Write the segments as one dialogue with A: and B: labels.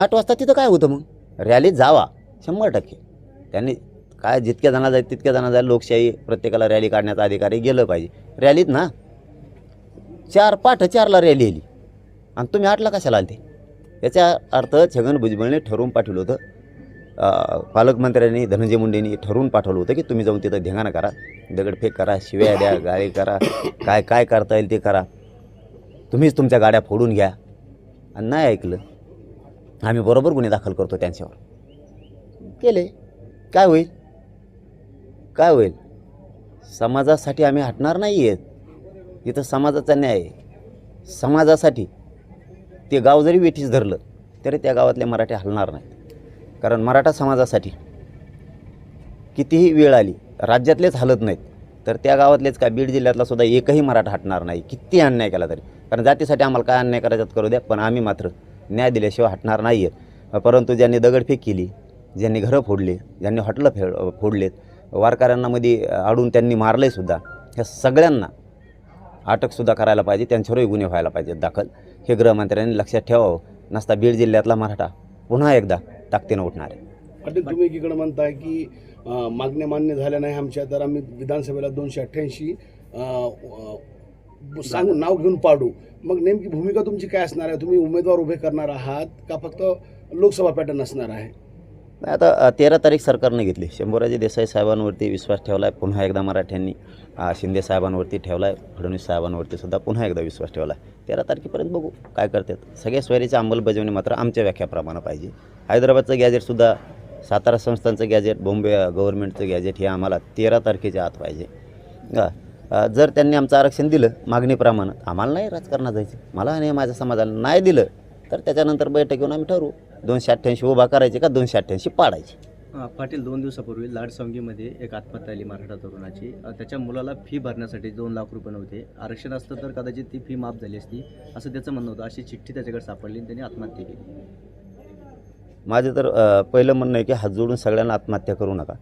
A: आठ वाजता तिथं काय होतं मग? रॅलीत जावा शंभर टक्के. त्यांनी काय जितक्या जणा जाईल तितक्या जणा जाईल लोकशाही प्रत्येकाला रॅली काढण्याचा अधिकारी गेलं पाहिजे. रॅलीत ना चार पाठ चारला रॅली आली. आणि तुम्ही आठला कशाला आलते? याचा अर्थ छगन भुजबळने ठरवून पाठवलं होतं. पालकमंत्र्यांनी धनंजय मुंडेंनी ठरवून पाठवलं होतं की तुम्ही जाऊन तिथं धिंगाणा करा दगडफेक करा शिव्या द्या गाळी करा काय काय करता येईल ते करा. तुम्हीच तुमच्या गाड्या फोडून घ्या. आणि नाही ऐकलं. आम्ही बरोबर गुन्हे दाखल करतो त्यांच्यावर. केले. काय होईल? काय होईल? समाजासाठी आम्ही हटणार नाही आहेत इथं समाजाचा न्याय आहे. समाजासाठी ते गाव जरी वेठीस धरलं तरी त्या गावातले मराठी हलणार नाहीत. कारण मराठा समाजासाठी कितीही वेळ आली राज्यातलेच हलत नाहीत तर त्या गावातलेच काय बीड जिल्ह्यातला सुद्धा एकही मराठा हटणार नाही. किती अन्याय केला तरी. कारण जातीसाठी आम्हाला काय अन्याय करायच्यात करू द्या पण आम्ही मात्र न्याय दिल्याशिवाय हटणार नाही आहेत परंतु ज्यांनी दगडफेक केली ज्यांनी घरं फोडली ज्यांनी हॉटेलं फे फोडलेत वारकऱ्यांना मध्ये अडून त्यांनी मारले सुद्धा ह्या सगळ्यांना अटकसुद्धा करायला पाहिजे त्यांच्यावरही गुन्हे व्हायला पाहिजेत दाखल. हे गृहमंत्र्यांनी लक्षात ठेवावं. नसता बीड जिल्ह्यातला मराठा पुन्हा एकदा ताकदीनं उठणार आहे.
B: पाटील तुम्ही एकीकडे म्हणताय की मागण्या मान्य झाल्या नाही आमच्या तर आम्ही विधानसभेला दोनशे अठ्ठ्याऐंशी सांगून नाव घेऊन पाडू. मग नेमकी भूमिका तुमची काय असणार आहे? तुम्ही उमेदवार उभे करणार आहात का फक्त लोकसभा पॅटर्न असणार आहे?
A: नाही, आता तेरा तारीख सरकारने घेतली. शंभूराजे देसाई साहेबांवरती विश्वास ठेवला आहे पुन्हा एकदा मराठ्यांनी. शिंदे साहेबांवरती ठेवला आहे फडणवीस साहेबांवरती सुद्धा पुन्हा एकदा विश्वास ठेवला आहे तेरा तारखेपर्यंत बघू काय करतात. सगळ्या स्वैरीची अंमलबजावणी मात्र आमच्या व्याख्याप्रमाणे पाहिजे. हैदराबादचं गॅजेटसुद्धा सातारा संस्थांचं गॅजेट बॉम्बे गव्हर्नमेंटचं गॅजेट हे आम्हाला तेरा तारखेच्या आत पाहिजे. जर त्यांनी आमचं आरक्षण दिलं मागणीप्रमाणे आम्हाला नाही राजकारणात जायचं. मला आणि माझ्या समाजाला नाही दिलं तर त्याच्यानंतर बैठक घेऊन आम्ही ठरवू. दोनशे अठ्ठ्याऐंशी उभा करायचे का दोनशे अठ्ठ्याऐंशी पाडायचे?
C: पाटील दोन दिवसापूर्वी लाडसंगीमध्ये एक आत्महत्या आली मराठा तरुणाची. त्याच्या मुलाला फी भरण्यासाठी दोन लाख रुपये नव्हते. आरक्षण असतं तर कदाचित ती फी माफ झाली असती असं त्याचं म्हणणं होतं. अशी चिठ्ठी त्याच्याकडे सापडली आणि त्यांनी आत्महत्या केली.
A: माझं तर पहिलं म्हणणं आहे की हात जोडून सगळ्यांना आत्महत्या करू नका.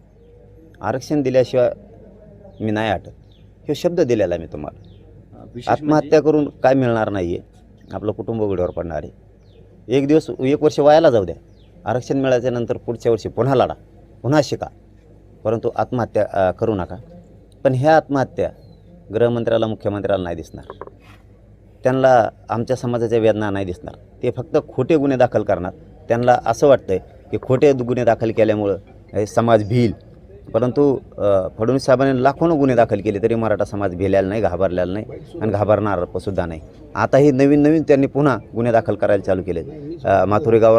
A: आरक्षण दिल्याशिवाय मी नाही हटत. हे शब्द दिलेला आहे मी तुम्हाला.
C: म्हणजे?
A: आत्महत्या करून काय मिळणार नाही आहे आपलं कुटुंब उघड्यावर पडणार आहे. एक दिवस एक वर्ष वायाला जाऊ द्या. आरक्षण मिळाल्याच्यानंतर पुढच्या वर्षी पुन्हा लढा पुन्हा शिका. परंतु आत्महत्या करू नका. पण ह्या आत्महत्या गृहमंत्र्याला मुख्यमंत्र्याला नाही दिसणार. त्यांना आमच्या समाजाच्या वेदना नाही दिसणार. ते फक्त खोटे गुन्हे दाखल करणार. त्यांना असं वाटतंय की खोटे गुन्हे दाखल केल्यामुळं हे समाज भिल. परंतु फडणवीस साहेबांनी लाखोनं गुन्हे दाखल केले तरी मराठा समाज भिलेला नाही घाबरलेला नाही आणि घाबरणार सुद्धा नाही. आताही नवीन नवीन त्यांनी पुन्हा गुन्हे दाखल करायला चालू केलेत. अ,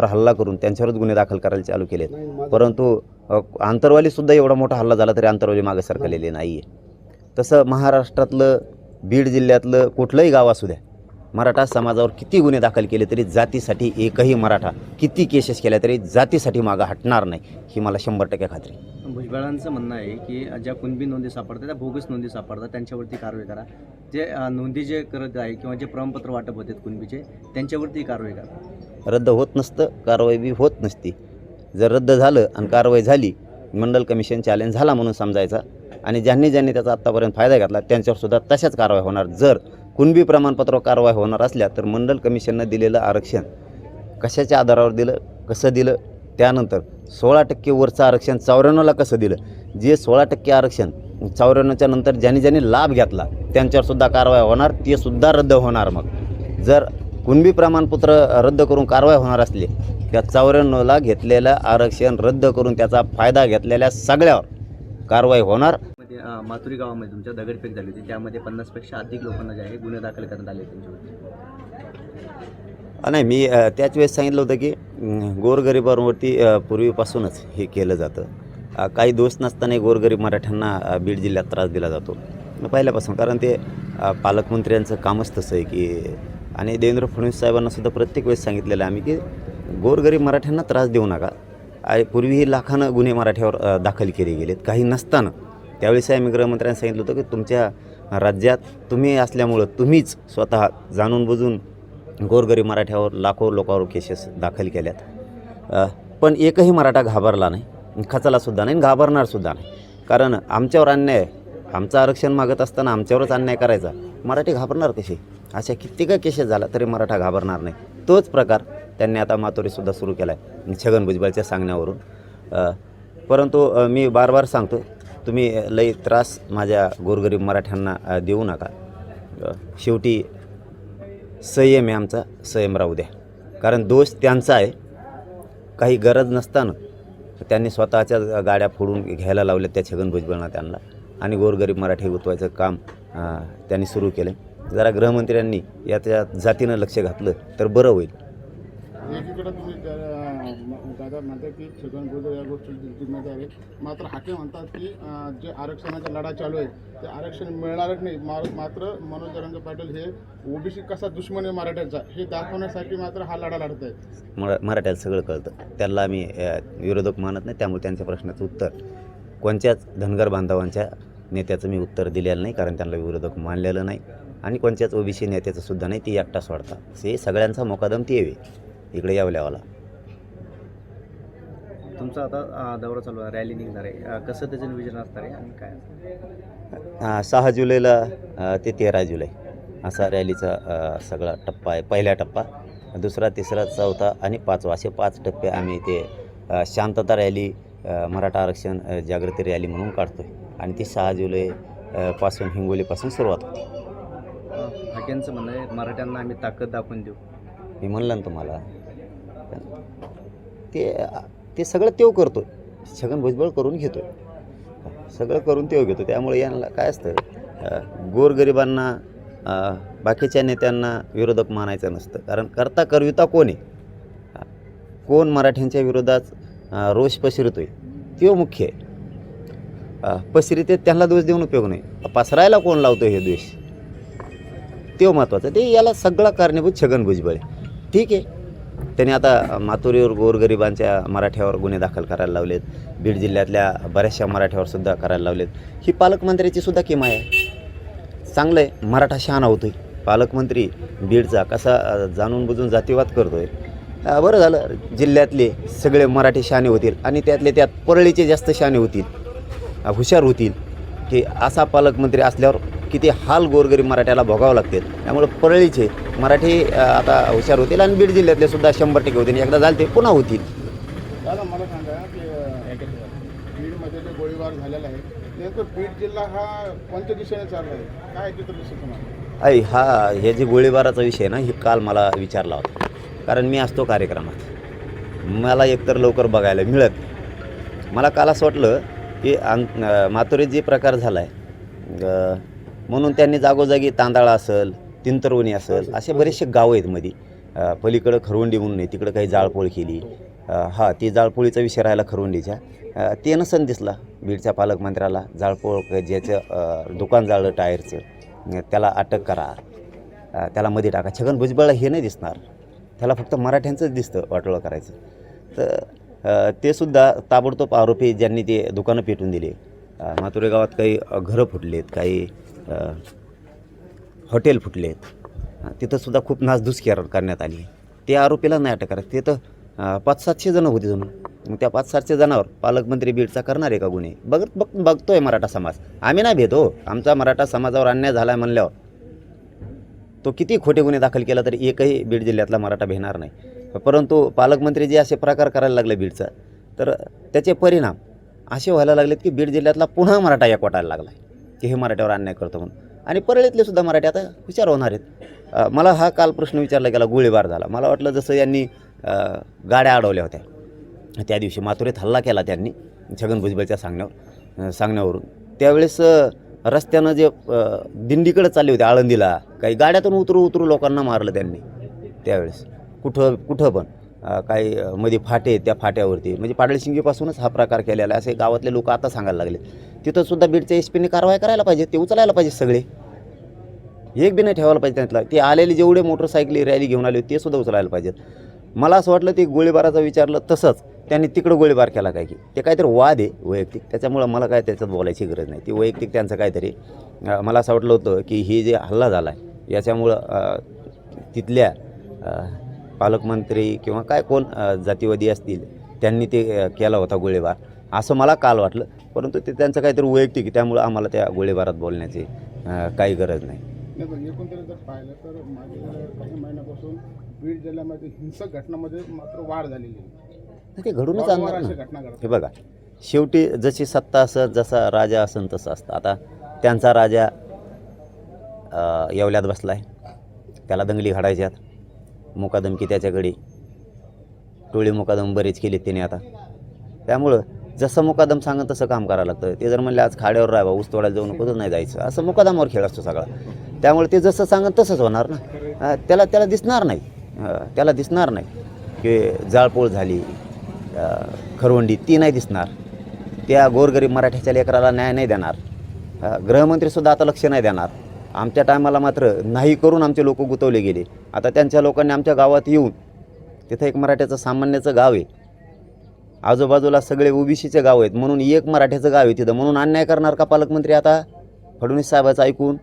A: हल्ला करून त्यांच्यावरच गुन्हे दाखल करायला चालू केलेत. परंतु आंतरवालीसुद्धा एवढा मोठा हल्ला झाला तरी आंतरवाली मागे सरकलेली नाही आहे तसं महाराष्ट्रातलं बीड जिल्ह्यातलं कुठलंही गाव असू द्या मराठा समाजावर किती गुन्हे दाखल केले तरी जातीसाठी एकही मराठा किती केसेस केल्या तरी जातीसाठी मागं हटणार नाही ही मला शंभर टक्के खात्री.
C: भुजबळांचं म्हणणं आहे की ज्या कुणबी नोंदी सापडतात त्या बोगस नोंदी सापडतात त्यांच्यावरती कारवाई करा. जे नोंदी जे करत आहे किंवा जे प्रमाणपत्र वाटप होते कुणबीचे त्यांच्यावरती कारवाई करा.
A: रद्द होत नसतं कारवाई बी होत नसती. जर रद्द झालं आणि कारवाई झाली मंडल कमिशन चॅलेंज झाला म्हणून समजायचा आणि ज्यांनी ज्यांनी त्याचा आत्तापर्यंत फायदा घेतला त्यांच्यावर सुद्धा तशाच कारवाई होणार. जर कुणबी प्रमाणपत्र कारवाई होणार असल्या तर मंडल कमिशननं दिलेलं आरक्षण कशाच्या आधारावर दिलं कसं दिलं त्यानंतर सोळा टक्के वरचं आरक्षण चौऱ्याण्णवला कसं दिलं? जे सोळा टक्के आरक्षण चौऱ्याण्णवच्या नंतर ज्यांनी ज्यांनी लाभ घेतला त्यांच्यावरसुद्धा कारवाई होणार ते सुद्धा रद्द होणार मग. जर कुणबी प्रमाणपत्र रद्द करून कारवाई होणार असली त्या चौऱ्याण्णवला घेतलेलं आरक्षण रद्द करून त्याचा फायदा घेतलेल्या सगळ्यावर कारवाई होणार
C: मध्ये माथुरी गावामध्ये तुमच्या दगडफेक झाली होती. त्यामध्ये पन्नासपेक्षा अधिक लोकांना जे आहे गुन्हे दाखल करण्यात आले
A: त्यांच्यावर नाही मी त्याच वेळेस सांगितलं होतं की गोरगरिबांवरती पूर्वीपासूनच हे केलं जातं. काही दोष नसतानाही गोरगरीब मराठ्यांना बीड जिल्ह्यात त्रास दिला जातो. पहिल्यापासून कारण ते पालकमंत्र्यांचं कामच तसं आहे की आणि देवेंद्र फडणवीस साहेबांना सुद्धा प्रत्येक वेळेस सांगितलेलं आहे आम्ही की गोरगरीब मराठ्यांना त्रास देऊ नका. पूर्वीही लाखानं गुन्हे मराठ्यावर दाखल केले गेलेत. काही नसताना त्यावेळेस आम्ही गृहमंत्र्यांनी सांगितलं होतं की तुमच्या राज्यात तुम्ही असल्यामुळं तुम्हीच स्वतः जाणून बुजून गोरगरीब मराठ्यावर लाखो लोकांवर केसेस दाखल केल्यात. पण एकही मराठा घाबरला नाही खचालासुद्धा नाही आणि नाही. कारण आमच्यावर अन्याय आमचं आरक्षण मागत असताना आमच्यावरच अन्याय करायचा. मराठी घाबरणार कशी? अशा कित्येक केसेस झाला तरी मराठा घाबरणार नाही. तोच प्रकार त्यांनी आता मातोरीसुद्धा सुरू केला आहे छगन भुजबळच्या सांगण्यावरून. परंतु मी बार बार सांगतो तुम्ही लई त्रास माझ्या गोरगरीब मराठ्यांना देऊ नका. शेवटी संयम आहे आमचा संयम राहू द्या. कारण दोष त्यांचा आहे. काही गरज नसताना त्यांनी स्वतःच्या गाड्या फोडून घ्यायला लावल्या त्या छगन भुजबळना त्यांना. आणि गोरगरीब मराठी गुतवायचं काम त्यांनी सुरू केलं जरा गृहमंत्र्यांनी याच्या जातीनं लक्ष घातलं तर बरं होईल.
D: एकीकडे म्हणतात की छगन भुजबळ या गोष्टीची जिम्मेदारी आहे मात्र हाके म्हणतात की जे आरक्षणाचा लढा चालू आहे ते आरक्षण मिळणारच नाही. मात्र मनोज जरांगे पाटील हे ओबीसी कसा दुश्मन आहे मराठ्यांचा हे दाखवण्यासाठी मात्र हा लढा लढत
A: आहे मराठ्याला सगळं कळतं. त्याला आम्ही विरोधक मानत नाही त्यामुळे त्यांच्या प्रश्नाचं उत्तर. कोणत्याच धनगर बांधवांच्या नेत्याचं मी उत्तर दिलेलं नाही कारण त्यांना विरोधक मानलेलं नाही. आणि कोणत्याच ओबीसी नेत्याचं सुद्धा नाही ती एकटा सोडता हे सगळ्यांचा मोकादम ती यावे इकडे यावल्यावाला
C: तुमचा आता दौरा चालू आहे रॅली निघणार आहे. कसं त्याचं नियोजन असणार आहे आणि काय
A: सहा जुलैला ते तेरा जुलै असा रॅलीचा सगळा टप्पा आहे. पहिला टप्पा दुसरा तिसरा चौथा आणि पाचवा. असे पाच टप्पे आम्ही ते शांतता रॅली मराठा आरक्षण जागृती रॅली म्हणून काढतो आहे आणि ती सहा जुलै अ, पासून हिंगोलीपासून सुरुवात होते.
C: हाकेंचं म्हणणं आहे मराठ्यांना आम्ही ताकद दाखवून देऊ.
A: मी म्हणलं ना तुम्हाला ते ते सगळं तेव करतो छगन भुजबळ करून घेतो सगळं करून तेव घेतो त्यामुळे यांना काय असतं गोरगरिबांना बाकीच्या नेत्यांना विरोधक मानायचं नसतं. कारण करता करविता कोण आहे? कोण मराठ्यांच्या विरोधात रोष पसरतो आहे तो मुख्य आहे. पसरिते त्यांना दोष देऊन उपयोग नाही. पसरायला कोण लावतो हे द्वेष? तो महत्त्वाचं ते याला सगळा कारणीभूत छगन भुजबळ आहे. ठीक आहे. त्यांनी आता माथुरीवर गोरगरिबांच्या मराठ्यावर गुन्हे दाखल करायला लावलेत. बीड जिल्ह्यातल्या बऱ्याचशा मराठ्यावर सुद्धा करायला लावलेत. ही पालकमंत्र्याची सुद्धा किमा आहे. चांगलं आहे. मराठा शहाणा होतोय. पालकमंत्री बीडचा कसा जाणून बुजून जातीवाद करतोय. बरं झालं. जिल्ह्यातले सगळे मराठी शहाणे होतील आणि त्यातले त्यात परळीचे जास्त शहाणे होतील. हुशार होतील. की असा पालकमंत्री असल्यावर किती हाल गोरगरीब मराठ्याला भोगावं लागतील. त्यामुळे परळीचे मराठी आता हुशार होतील आणि बीड जिल्ह्यातले सुद्धा शंभर टक्के होतील. एकदा झाले ते पुन्हा होतील.
D: दादा मला सांगा की अं, बीडमध्ये जे गोळीबार झालेला आहे नेमकं बीड जिल्हा हा कोणत्या दिशेने चालला आहे काय चित्र दिसतं तुम्हाला?
A: आई हा हे जे गोळीबाराचा विषय ना हे काल मला विचारला होता. कारण मी असतो कार्यक्रमात. मला एकतर लवकर बघायला मिळत नाही. मला काल असं वाटलं की आं अं, माथुरीत जे प्रकार झाला आहे म्हणून त्यांनी जागोजागी तांदळा असेल तिंतरवणी असेल असे बरेचसे गावं आहेत मध्ये पलीकडं खरवंडी म्हणून आहे तिकडं काही जाळपोळ केली. हां ती जाळपोळीचा विषय राहिला खरवंडीच्या. ते नसन दिसला बीडच्या पालकमंत्र्याला जाळपोळ ज्याचं दुकान जाळलं टायरचं त्याला अटक करा. त्याला मध्ये टाका. छगन भुजबळला हे नाही दिसणार. त्याला फक्त मराठ्यांचंच दिसतं वाटोळं करायचं. तर ते सुद्धा ताबडतोब आरोपी ज्यांनी ते दुकानं पेटून दिले. मातुरे गावात काही घरं फुटलेत काही हॉटेल फुटले आहेत. तिथंसुद्धा खूप नासधूस करण्यात आली ते आरोपीला नाही अटक करायचं तिथं पाच सातशे जणं होती जणू. मग त्या पाच सातशे जणांवर पालकमंत्री बीडचा करणार आहे का गुन्हे? बघत बघ बघतो आहे मराठा समाज. आम्ही नाही भेट हो आमचा मराठा समाजावर अन्याय झाला आहे म्हणल्यावर तो किती खोटे गुन्हे दाखल केला तरी एकही बीड जिल्ह्यातला मराठा भेणार नाही. परंतु पालकमंत्री जे असे प्रकार करायला लागले बीडचा तर त्याचे परिणाम असे व्हायला लागलेत की बीड जिल्ह्यातला पुन्हा मराठा एकवटायला लागला आहे की हे मराठ्यावर अन्याय करतो म्हणून. आणि परळीतले सुद्धा मराठी आता हुशार होणार आहेत. मला हा काल प्रश्न विचारला गेला गोळीबार झाला. मला वाटलं जसं यांनी गाड्या अडवल्या होत्या. त्या दिवशी माथुरीत हल्ला केला त्यांनी छगन भुजबळच्या सांगण्यावर सांगण्यावरून. त्यावेळेस रस्त्यानं जे दिंडीकडे चालले होते आळंदीला काही गाड्यातून उतरू उतरू लोकांना मारलं त्यांनी त्यावेळेस. कुठं कुठं पण. काही मध्ये फाटे त्या फाट्यावरती. म्हणजे पाडळशिंगीपासूनच हा प्रकार केलेला आहे. असे गावातले लोक आता सांगायला लागले तिथं सुद्धा बीडच्या एस पीने कारवाई करायला पाहिजे. ते उचलायला पाहिजे सगळे. एक बी नाही ठेवायला पाहिजे त्यातला. ते आलेले जेवढे मोटरसायकली रॅली घेऊन आले होते ते सुद्धा उचलायला पाहिजेत. मला असं वाटलं ते गोळीबाराचं विचारलं तसंच. त्यांनी तिकडं गोळीबार केला काय की. ते काहीतरी वाद आहे वैयक्तिक. त्याच्यामुळं मला काय त्याच्यात बोलायची गरज नाही. ती वैयक्तिक त्यांचं काहीतरी. मला असं वाटलं होतं की ही जे हल्ला झाला आहे याच्यामुळं तिथल्या पालकमंत्री किंवा काय कोण जातीवादी असतील त्यांनी ते केला होता गोळीबार. असं मला काल वाटलं. परंतु ते त्यांचं काहीतरी वैयक्तिक आहे त्यामुळं आम्हाला त्या गोळीबारात बोलण्याची काही गरज नाही.
D: नाही पण एकंदरीत जर पाहिलं तर मागे काही महिन्यापासून बीड जिल्ह्यामध्ये हिंसक घटनामध्ये मात्र वाढ झालेली आहे.
A: ते घडूनच आणणार ना.
D: घटना
A: हे बघा शेवटी जशी सत्ता असत जसा राजा असन तसं असतं. आता त्यांचा राजा येवल्यात बसलाय. त्याला दंगली घडायच्यात. मुकादमकी त्याच्याकडे. टोळी मुकादम बरेच केलेत त्याने आता. त्यामुळं जसं मुकादम सांगत तसं काम करावं लागतं. ते जर म्हणले आज खाड्यावर राहावा ऊस तोडायला जाऊ नको तर नाही जायचं. असं मुकादमावर खेळ असतो सगळा. त्यामुळे ते जसं सांगत तसंच होणार ना. त्याला त्याला दिसणार नाही. त्याला दिसणार नाही की जाळपोळ झाली. खरवंडी ती नाही दिसणार. त्या गोरगरीब मराठ्याच्या लेकराला न्याय नाही देणार. गृहमंत्रीसुद्धा आता लक्ष नाही देणार. आमच्या टायमाला मात्र नाही करून आमचे लोक गुतवले गेले. आता त्यांच्या लोकांनी आमच्या गावात येऊन तिथं एक मराठ्याचं सामान्याचं गाव आहे. आजूबाजूला सगळे ओबीसीचे गाव आहेत म्हणून एक मराठ्याचं गाव आहे तिथं. म्हणून अन्याय करणार का पालकमंत्री आता? फडणवीस साहेबाचं ऐकून